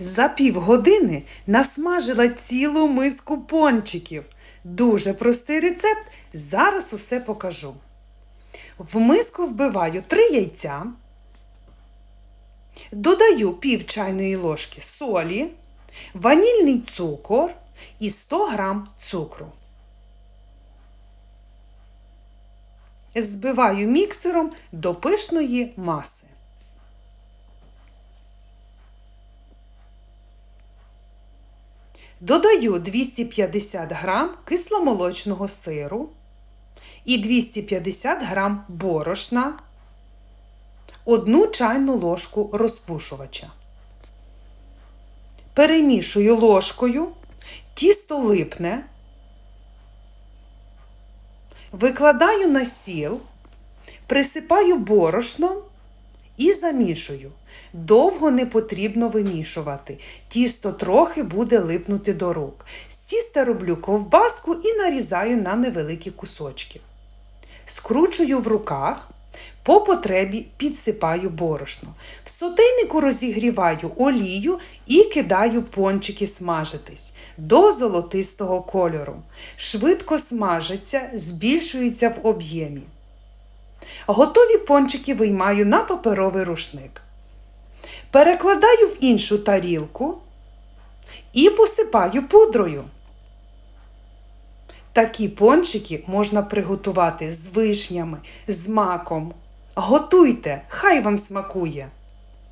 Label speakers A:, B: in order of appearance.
A: За півгодини насмажила цілу миску пончиків. Дуже простий рецепт. Зараз усе покажу. В миску вбиваю 3 яйця, додаю пів чайної ложки солі, ванільний цукор і 100 грам цукру. Збиваю міксером до пишної маси. Додаю 250 грам кисломолочного сиру і 250 грам борошна, одну чайну ложку розпушувача. Перемішую ложкою, тісто липне, викладаю на стіл, присипаю борошном і замішую. Довго не потрібно вимішувати. Тісто трохи буде липнути до рук. З тіста роблю ковбаску і нарізаю на невеликі кусочки. Скручую в руках, по потребі підсипаю борошно. В сотейнику розігріваю олію і кидаю пончики смажитись до золотистого кольору. Швидко смажаться, збільшуються в об'ємі. Готові пончики виймаю на паперовий рушник. Перекладаю в іншу тарілку і посипаю пудрою. Такі пончики можна приготувати з вишнями, з маком. Готуйте, хай вам смакує!